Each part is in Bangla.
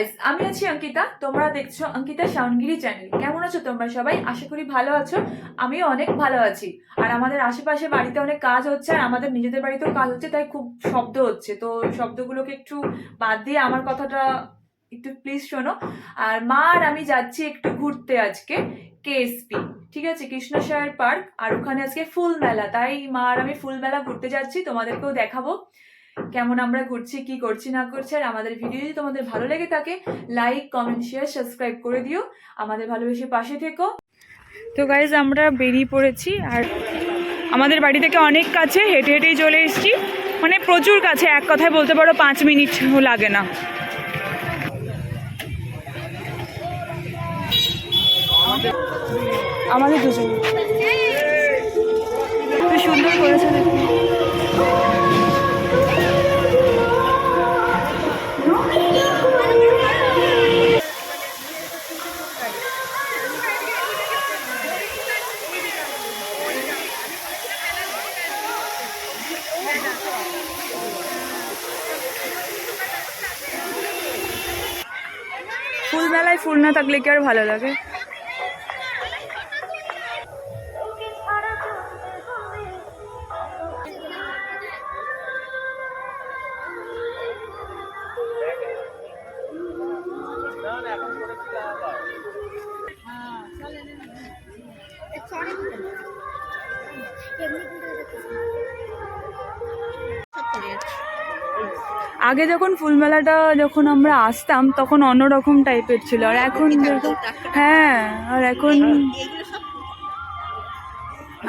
গাইজ আমি আছি অঙ্কিতা। তোমরা দেখছ অঙ্কিতা শাওনগিরি চ্যানেল কেমন আছো তোমরা সবাই? আশা করি ভালো আছো। আমিও অনেক ভালো আছি। আর আমাদের আশেপাশে বাড়িতে অনেক কাজ হচ্ছে আর আমাদের নিজেদের বাড়িতেও কাজ হচ্ছে, তাই খুব শব্দ হচ্ছে। তো শব্দগুলোকে একটু বাদ দিয়ে আমার কথাটা একটু প্লিজ শোনো। আর মা আর আমি যাচ্ছি একটু ঘুরতে আজকে কেএসপি ঠিক আছে? কৃষ্ণসায়র পার্ক। আর ওখানে আজকে ফুল মেলা তাই মা আর আমি ফুল মেলা ঘুরতে যাচ্ছি। তোমাদেরকেও দেখাবো। কেমন আমরা ঘুরছি, কি করছি, না করছি, আর আমাদের ভিডিও যদি তোমাদের ভালো লেগে থাকে লাইক কমেন্ট শেয়ার সাবস্ক্রাইব করে দিও। আমাদের ভালোবেসে পাশে থেকো। তো গাইজ আমরা বেরিয়ে পড়েছি, আর আমাদের বাড়ি থেকে অনেক কাছে হেঁটে হেঁটেই চলে এসেছি। মানে প্রচুর কাছে, এক কথায় বলতে পারো পাঁচ মিনিট লাগে না। আমাদের দুজন। সুন্দর করেছে দেখুন মেলায় ফুল না থাকলে কি আর ভালো লাগে? যখন ফুলমেলাটা যখন আমরা আসতাম তখন অন্যরকম টাইপের ছিল। আর এখন দেখো হ্যাঁ আর এখন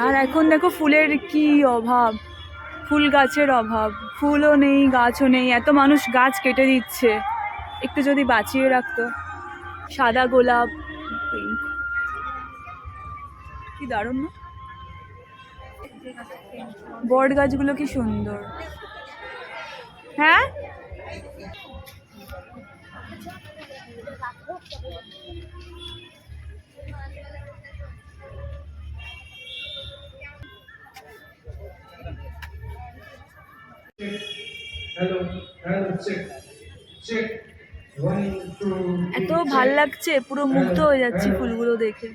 আর এখন দেখো ফুলের কি অভাব। ফুল গাছের অভাব। ফুলও নেই গাছও নেই। এত মানুষ গাছ কেটে দিচ্ছে। একটু যদি বাঁচিয়ে রাখতো। সাদা গোলাপ। কি দারুণ না? বট গাছগুলো কি সুন্দর। হ্যাঁ? এত ভালো লাগছে পুরো মুগ্ধ হয়ে যাচ্ছি ফুলগুলো দেখে।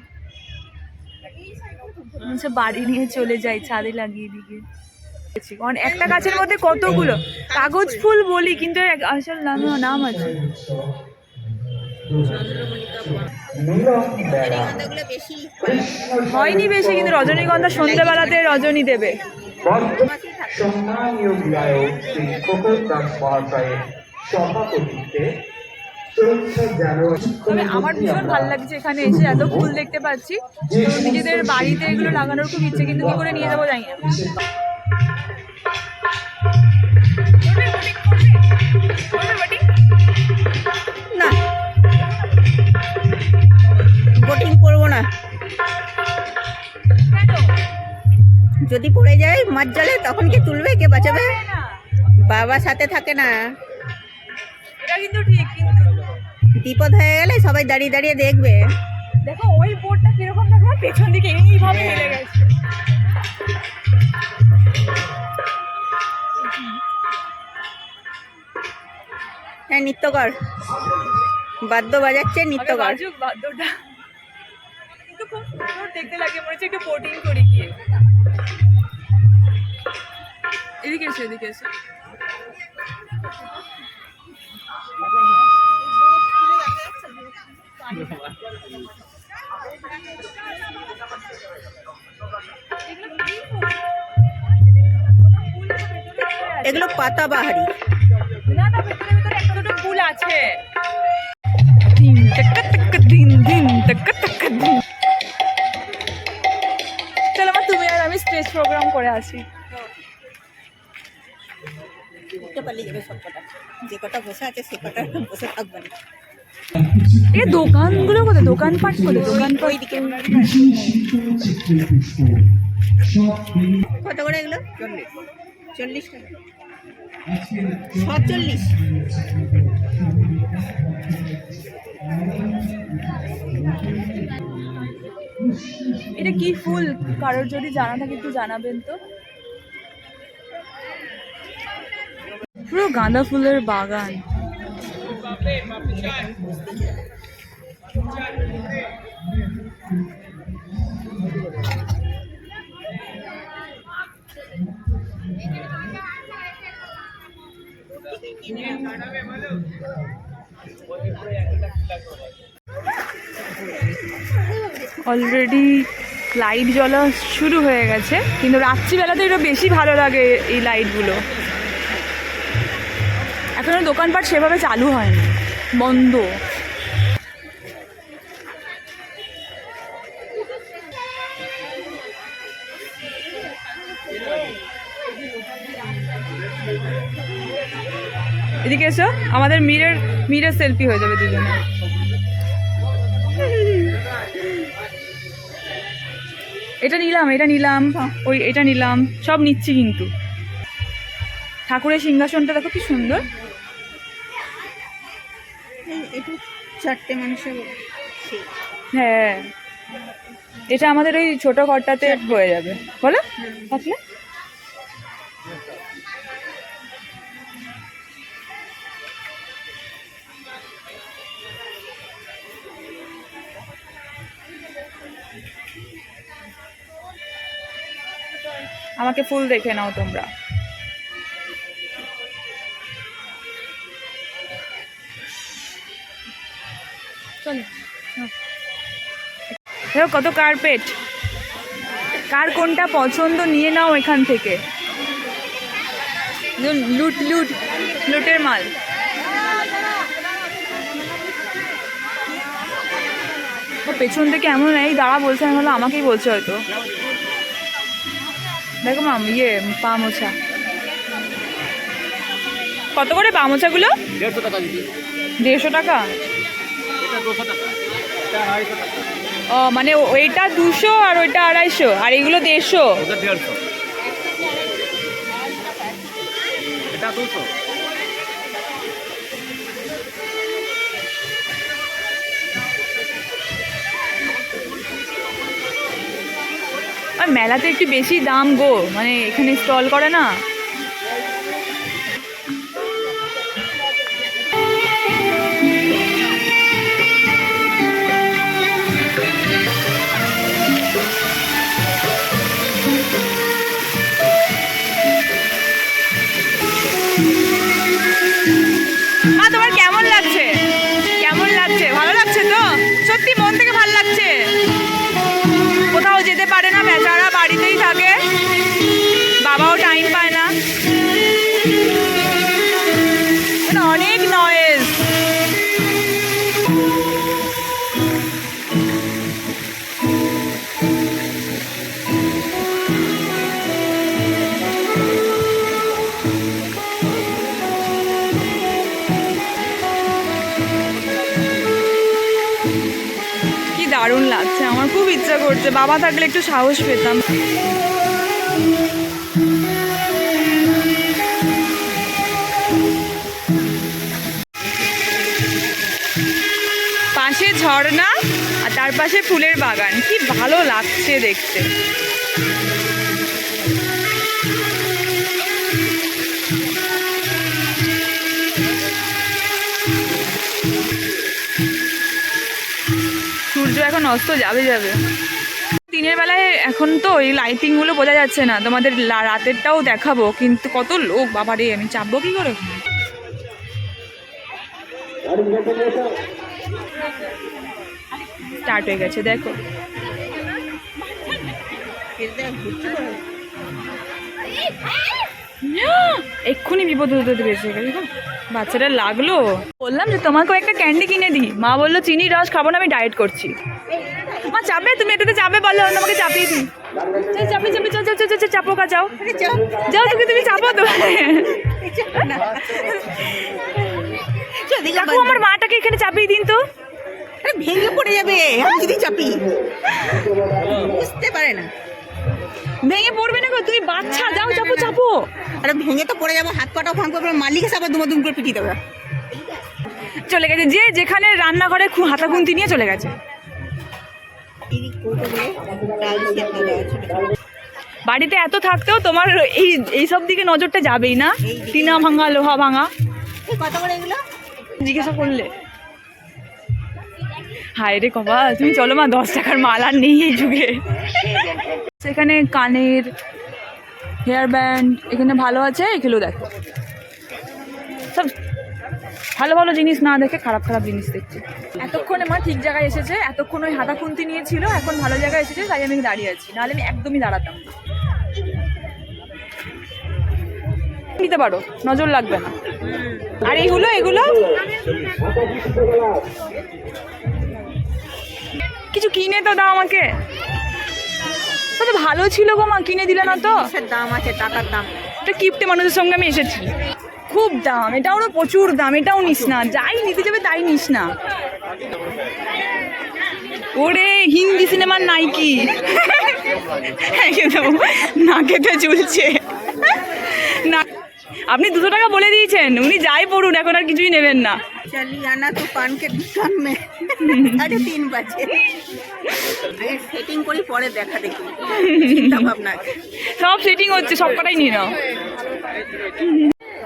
হচ্ছে বাড়ি নিয়ে চলে যাই ছাদে লাগিয়ে দিকে। একটা গাছের মধ্যে কতগুলো? কাগজ ফুল বলি কিন্তু এক- আসল নাম নাম আছে। হয়নি বেশি কিন্তু রজনীগন্ধা সন্ধ্যেবেলাতে রজনী দেবে। সম্মানীয় বিধায়ক শ্রী দাস মহাশয়ের সভাপতিত্বে তবে আমার ভীষণ ভালো লাগছে এখানে এসে এত ফুল দেখতে পাচ্ছি। নিজেদের বাড়িতে এগুলো লাগানোর খুব ইচ্ছে কিন্তু কি করে নিয়ে যাব জানি না। না। বোটিং করব না। যদি পড়ে যায় মাছ জলে তখন কে তুলবে কে বাঁচাবে? বাবা সাথে থাকে না। কিন্তু ঠিক বিপদ হয়ে গেলে সবাই দাঁড়িয়ে দাঁড়িয়ে দেখবে। দেখো ওই বোর্ডটা কীরকম দেখো পেছন দিকে এইভাবে হেলে গেছে। হ্যাঁ নৃত্য কর বাদ্য বাজাচ্ছে নৃত্য আগে কর বাজুক বাদ্যটা। কিন্তু খুব সুন্দর দেখতে লাগে মনে হচ্ছে একটু বোটিং করি এদিকে এসো এদিকে এসো এগুলো পাতা বাহারি না না ভেতরে ভেতরে একটা দুটো ফুল আছে দিন দিন চলো আমার তুমি আর আমি স্টেজ প্রোগ্রাম করে আসি উঠতে পারলে যাবে সব কটা। যে কটা বসে আছে সে কটা বসে থাকবে না। এ দোকানগুলো কোথায়? দোকানপাট করে দোকানপাট ওইদিকে কত করে এগুলো? চল্লিশ টাকা। সাতচল্লিশ। এটা কি ফুল? কারোর যদি জানা থাকে একটু জানাবেন তো। পুরো গাঁদা ফুলের বাগান। অলরেডি লাইট জ্বলা শুরু হয়ে গেছে, কিন্তু রাত্রিবেলাতে এটা বেশি ভালো লাগে এই লাইটগুলো এখনও দোকানপাট সেভাবে চালু হয়নি। বন্ধ। এদিকে এসো, আমাদের মিরের মিরের সেলফি হয়ে যাবে দুজনে। এটা নিলাম এটা নিলাম, ওই এটা নিলাম, সব নিচ্ছি কিন্তু। ঠাকুরের সিংহাসনটা দেখো কি সুন্দর। চারটে মানুষের হ্যাঁ এটা আমাদের ওই ছোট ঘরটাতে হয়ে যাবে। বলো? থাকলে? আমাকে ফুল দেখে নাও তোমরা। চলো দেখো কত কার্পেট কার কোনটা পছন্দ নিয়ে নাও এখান থেকে। লুট লুট লুট লুটের মাল। পেছন থেকে এমন এই দাঁড়া বলছে আমি হলো আমাকেই বলছে হয়তো। দেখো মাম ইয়ে পা মোছা। কত করে পা মোছাগুলো? দেড়শো টাকা দেড়শো টাকা? ও মানে ওইটা দুশো আর ওইটা আড়াইশো আর এগুলো দেড়শো। এটা দুশো। আর মেলাতে একটু বেশি দাম গো মানে এখানে স্টল করে না। নয়েজ দারুণ লাগছে। আমার খুব ইচ্ছা করছে। বাবা থাকলে একটু সাহস পেতাম। ঝর্ণা আর তার পাশে ফুলের বাগান। কি ভালো লাগছে দেখতে। সূর্য এখন অস্ত যাবে যাবে। দিনের বেলায় এখন তো এই লাইটিংগুলো বোঝা যাচ্ছে না। তোমাদের রাতেরটাও দেখাবো, কিন্তু কত লোক, বাবারে, আমি চাপবো কি করে? স্টার্ট হয়ে গেছে দেখো? এক্ষুনি বিপদ হতে পেরেছে দেখো। বাচ্চাটা লাগল। বললাম যে তোমাকেও একটা ক্যান্ডি কিনে দিই। মা বলল চিনি রস খাব না আমি ডায়েট করছি। মা চাপবে তুমি এটাতে চাপবে বলো আমি তোমাকে চাপিয়ে দিই। চল চাপি চাপি চল চল চল চাপো কা যাও। যাও। তুমি তুমি চাপো তো। আমার মাটাকে এখানে চাপিয়ে দিন তো। ভেঙে পড়ে যাবে আমি যদি চাপি। বুঝতে পারে না। ভেঙে পড়বে না গো তুমি বাচ্চা যাও চাপো চাপো। আরে ভেঙে তো পড়ে যাব হাত পাটা ভাঙ করবে মালিক আবার দুমা দুম করে পিটিয়ে দেবে। চলে গেছে যে যেখানে রান্নাঘরে হাতা খুন্তি নিয়ে চলে গেছে। বাড়িতে এত থাকতেও তোমার এই এই সব দিকে নজরটা যাবেই না? টিনা ভাঙা লোহা ভাঙা। কত করে এগুলো? জিজ্ঞাসা করলে। হায় রে কবা তুমি চলো মা, দশ টাকার মাল আর নেই এই যুগে। সেখানে কানের হেয়ার ব্যান্ড এখানে ভালো আছে, এগুলো দেখো। সব ভালো ভালো জিনিস না দেখে খারাপ খারাপ জিনিস দেখছে। এতক্ষণে মা ঠিক জায়গায় এসেছে, এতক্ষণ ওই হাতা খুন্তি নিয়েছিল, এখন ভালো জায়গায় এসেছে, তাই আমি দাঁড়িয়ে আছি। নাহলে আমি একদমই দাঁড়াতাম নিতে পারো, নজর লাগবে না। আর এগুলো এগুলো? কিছু কিনে তো দাও আমাকে। তা তো ভালো ছিল গো মা কিনে দিলে না তো। দাম আছে টাকার দাম। একটা কিপ্টে মানুষের সঙ্গে আমি এসেছি। খুব দাম এটাও না প্রচুর দাম এটাও নিস না। যাই নিতে যাবে তাই নিস না। ওরে হিন্দি সিনেমার নাইকি নাকেতে চলছে। না আপনি দুশো টাকা বলে দিয়েছেন উনি যাই পড়ুন এখন আর কিছুই নেবেন না। चली आना तो पान के दुकान में साढ़े तीन बजे আগে সেটিং করি পরে দেখা দেখি চিন্তা ভাবনা আছে। সব সেটিং হচ্ছে সব কটাই নিয়ে নাও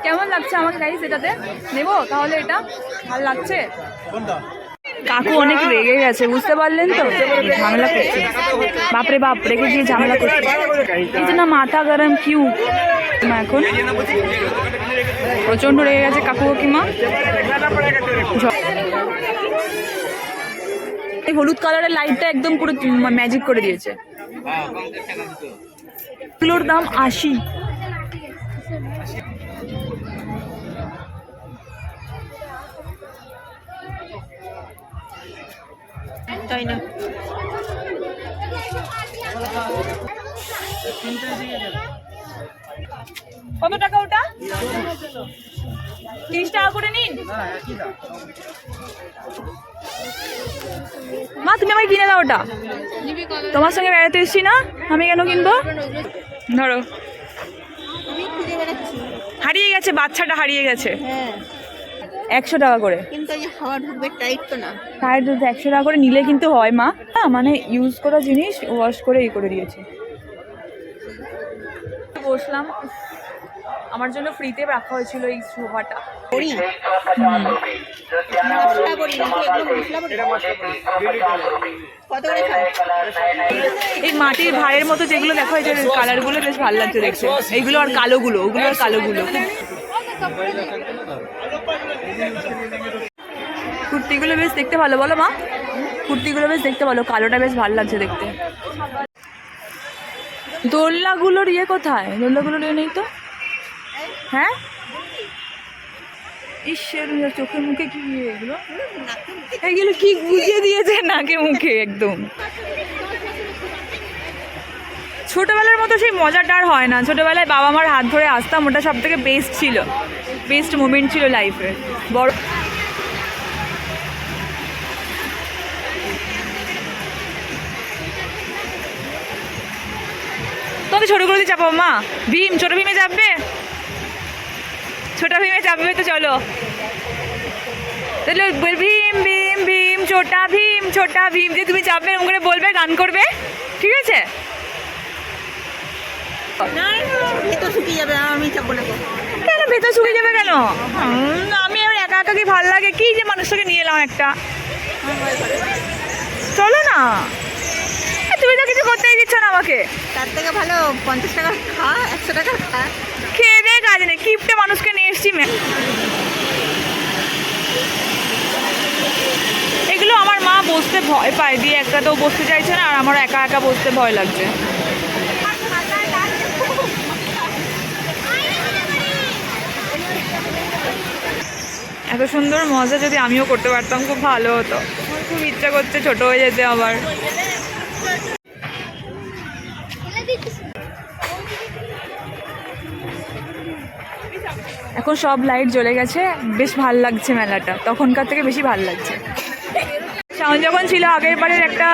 কেমন লাগছে আমাকে গাইস এটাতে নেবো তাহলে এটা ভালো লাগছে কাকু অনেক রেগে গেছে বুঝতে পারলেন তো ঝামেলা করছে বাপরে বাপ রেগে গিয়ে ঝামেলা করছে এই যে না মাথা গরম কিউ মা এখন প্রচন্ড রেগে গেছে কাকু কাকিমা ঝ- এই হলুদ কালারের লাইটটা একদম পুরো ম্যাজিক করে দিয়েছে। এগুলোর দাম আশি। তাই না? কত টাকা ওটা? তিরিশ টাকা করে নিন। মা, তুমি আমাকে কিনে দাও ওটা। তোমার সঙ্গে বেড়াতে এসছি না? আমি কেন কিনবো? ধরো। হারিয়ে গেছে, বাচ্চাটা হারিয়ে গেছে। হ্যাঁ একশো টাকা করে। কিন্তু টাইট তো না একশো টাকা করে নিলে কিন্তু হয়, মা। না মানে ইউজ করা জিনিস ওয়াশ করে এই করে দিয়েছে। বসলাম। আমার জন্য ফ্রিতে রাখা হয়েছিল এই সোফাটা করি। মশলা করি কত এই মাটির ভাড়ের মতো যেগুলো দেখা হয়েছে কালারগুলো বেশ ভালো লাগছে দেখতে। এইগুলো আর কালোগুলো ওগুলো আর কালো কালোগুলো। কুর্তিগুলো বেশ দেখতে ভালো বলো মা। কুর্তিগুলো বেশ দেখতে ভালো কালোটা বেশ ভালো লাগছে দেখতে। দোলনাগুলোর ইয়ে কোথায়? দোলনাগুলোর ইয়ে নেই তো? হ্যাঁ? ঈশ্বর চোখে মুখে এগুলো? দিয়েছে নাকে মুখে একদম। ছোটবেলার মতো সেই মজাটা আর হয় না। ছোটবেলায় বাবা মার হাত ধরে আসতাম, ওটা সব থেকে বেস্ট ছিল। বেস্ট মোমেন্ট ছিল লাইফের বড় তোমাকে ছোট করে দিয়ে চাপাবো মা ভীম, ছোট ভীমে চাপবে ছোট ভীমে চাপবে তো চলো। তাহলে ভীম ভীম ভীম ছোটা ভীম ছোটা ভীম। যে তুমি চাপবে এরকম করে বলবে গান করবে ঠিক আছে। কেন ভেতর শুকিয়ে যাবে কেন? আমি আর একা একা কি ভালো লাগে? কি যে মানুষটাকে নিয়ে এলাম একটা। চলো না। তুমি তো কিছু করতেই দিচ্ছ না আমাকে। তার থেকে ভালো পঞ্চাশ টাকা খা একশো টাকা খা। দিয়ে কাজ নেই। কিপটে মানুষকে নিয়ে এসছি মে- এগুলো আমার মা বসতে ভয় পায়, দিয়ে একটা তো বসতে চাইছে না, আর আমার একা একা বসতে ভয় লাগছে। এত সুন্দর মজা যদি আমিও করতে পারতাম, খুব ভালো হতো। খুব ইচ্ছা করছে ছোট হয়ে যেতে আবার। এখন সব লাইট জ্বলে গেছে, বেশ ভালো লাগছে মেলাটা, তখনকার থেকে বেশি ভালো লাগছে। শাওন যখন ছিল, আগের বারের একটা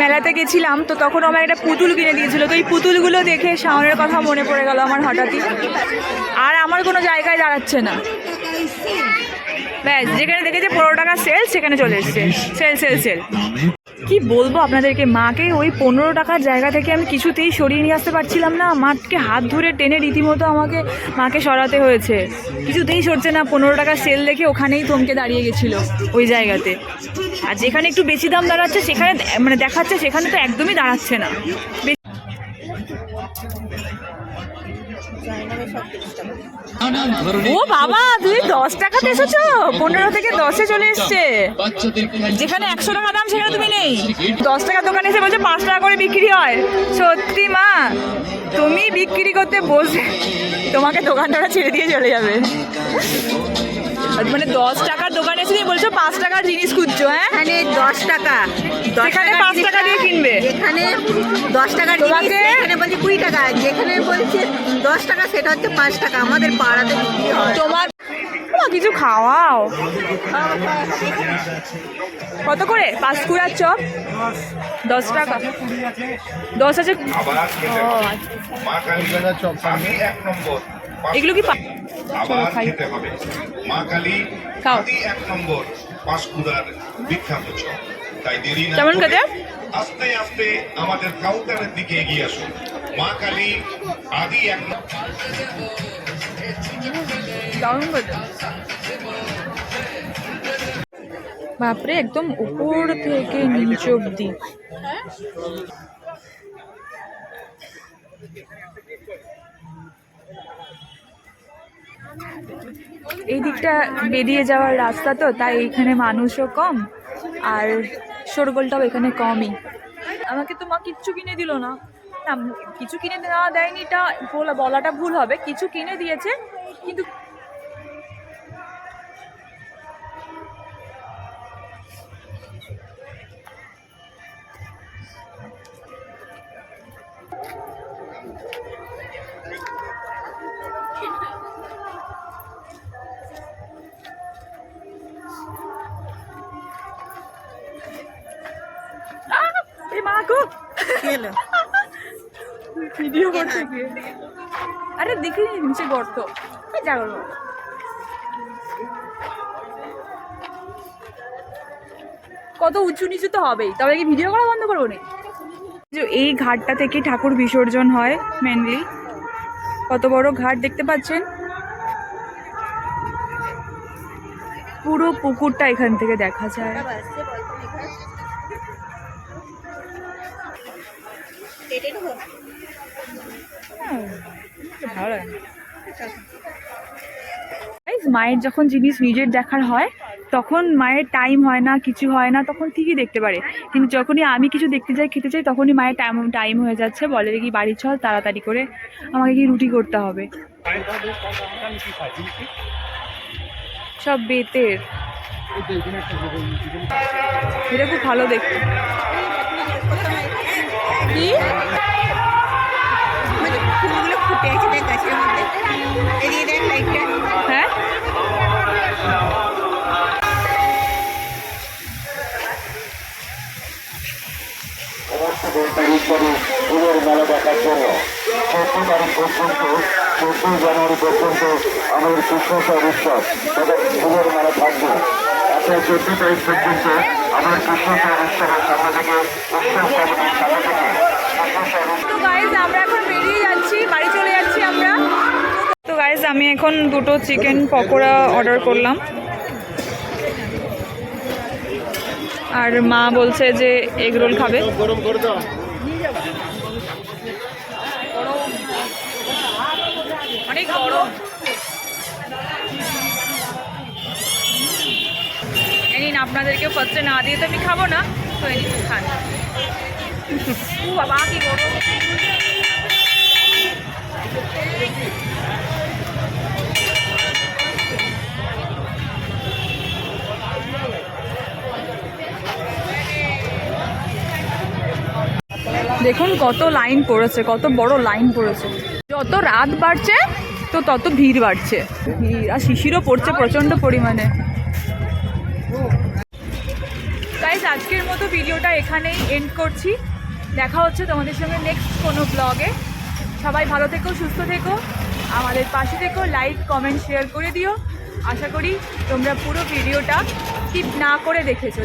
মেলাতে গেছিলাম, তো তখন আমার একটা পুতুল কিনে দিয়েছিল। তো এই পুতুলগুলো দেখে শাওনের কথা মনে পড়ে গেল আমার হঠাৎই। আর আমার কোনো জায়গায় দাঁড়াচ্ছে না। ব্যাস, যেখানে দেখেছে পনেরো টাকা সেল সেখানে চলে এসছে। সেল সেল সেল কি বলব আপনাদেরকে, মাকে ওই পনেরো টাকার জায়গা থেকে আমি কিছুতেই সরিয়ে নিয়ে আসতে পারছিলাম না। মাকে হাত ধরে টেনে রীতিমতো আমাকে, মাকে সরাতে হয়েছে। কিছুতেই সরছে না, পনেরো টাকার সেল দেখে ওখানেই থমকে দাঁড়িয়ে গেছিল ওই জায়গাতে। আর যেখানে একটু বেশি দাম দাঁড়াচ্ছে, সেখানে মানে দেখাচ্ছে, সেখানে তো একদমই দাঁড়াচ্ছে না। ও বাবা তুমি দশ টাকাতে এসেছ? পনেরো থেকে দশে চলে এসছে। যেখানে একশো টাকা দাম সেখানে তুমি নেই। দশ টাকা দোকানে এসে বলছে পাঁচ টাকা করে বিক্রি হয়। সত্যি মা তুমি বিক্রি করতে বসে তোমাকে দোকানটা ছেড়ে দিয়ে চলে যাবে। মানে দশ টাকার দোকানে এসে বলছো পাঁচ টাকার জিনিস খুঁজছো হ্যাঁ? এখানে দশ টাকা। সেখানে পাঁচ টাকা দিয়ে কিনবে। যেখানে দশ টাকার জিনিস এখানে বলছে কুড়ি টাকা। যেখানে বলছে দশ টাকা সেটা হচ্ছে পাঁচ টাকা। আমাদের পাড়াতে বিক্রি হয়। তোমার কিছু খাওয়াও? কত করে? পাঁচ কুড়ার চপ দশ টাকা। দশ আছে? আচ্ছা। এগুলো কি খাও। কেমন খেতে? আস্তে আস্তে আমাদের কাউন্টারের দিকে এগিয়ে আসুন। মা কালী আদি এক নম্বর দারুণ বাপরে, একদম উপর থেকে নিচ অব্দি এই দিকটা বেরিয়ে যাওয়ার রাস্তা তো, তাই এখানে মানুষও কম, আর শোরগোলটাও এখানে কমই। আমাকে তো মা কিচ্ছু কিনে দিল না। না, কিছু কিনে দেওয়া দেয়নি, এটা বলা বলাটা ভুল হবে কিছু কিনে দিয়েছে, কিন্তু আহ! ভিডিও করতে গিয়ে। আরে দেখিনি নিচে গর্ত। করব কত উঁচু নিচু তো হবেই। তবে কি ভিডিও করা বন্ধ করব না? এই ঘাটটা থেকে ঠাকুর বিসর্জন হয় মেনলি কত বড় ঘাট দেখতে পাচ্ছেন? পুরো পুকুরটা এখান থেকে দেখা যায়। হ্যাঁ, মায়ের যখন জিনিস নিজের দেখার হয়, তখন মায়ের টাইম হয় না, কিছু হয় না, তখন ঠিকই দেখতে পারে। কিন্তু যখনই আমি কিছু দেখতে যাই, খেতে চাই তখনই মায়ের টাইম টাইম হয়ে যাচ্ছে, বলে কি বাড়ি চল, তাড়াতাড়ি করে আমাকে কি রুটি করতে হবে। সব বেতের। এটা খুব ভালো দেখতে। ফুলগুলো ফুটে আছে দেখ গাছের মধ্যে। এদিকে দেখ লাইটটা। হ্যাঁ? তারিখ করে ফুলের মেলা দেখার জন্য চোদ্দ তারিখ পর্যন্ত চোদ্দই জানুয়ারি পর্যন্ত আমাদের কৃষ্ণচর উৎসব তবে ফুলের মেলা থাকবে আপনার চোদ্দ তারিখ পর্যন্ত আমাদের কৃষ্ণচর উৎসবের সাথে থেকে উৎসব কমিটির সাথে থেকে তো আমরা এখন বেরিয়ে যাচ্ছি, বাড়ি চলে যাচ্ছি আমরা। তো আমি এখন দুটো চিকেন পকোড়া অর্ডার করলাম। আর মা বলছে যে এগ রোল খাবে এই আপনাদেরকে ফার্স্টে না দিয়ে তো আমি খাব না। তো খান। দেখুন কত লাইন পড়েছে, কত বড় লাইন পড়েছে। যত রাত বাড়ছে, তো তত ভিড় বাড়ছে। ভিড়, আর শিশিরও পড়ছে প্রচণ্ড পরিমাণে। আজকের মতো ভিডিওটা এখানেই এন্ড করছি। দেখা হচ্ছে তোমাদের সঙ্গে নেক্সট কোনো ব্লগে সবাই ভালো থেকো, সুস্থ থেকো, আমাদের পাশে থেকো লাইক কমেন্ট শেয়ার করে দিও। আশা করি তোমরা পুরো ভিডিওটা স্কিপ না করে দেখেছ।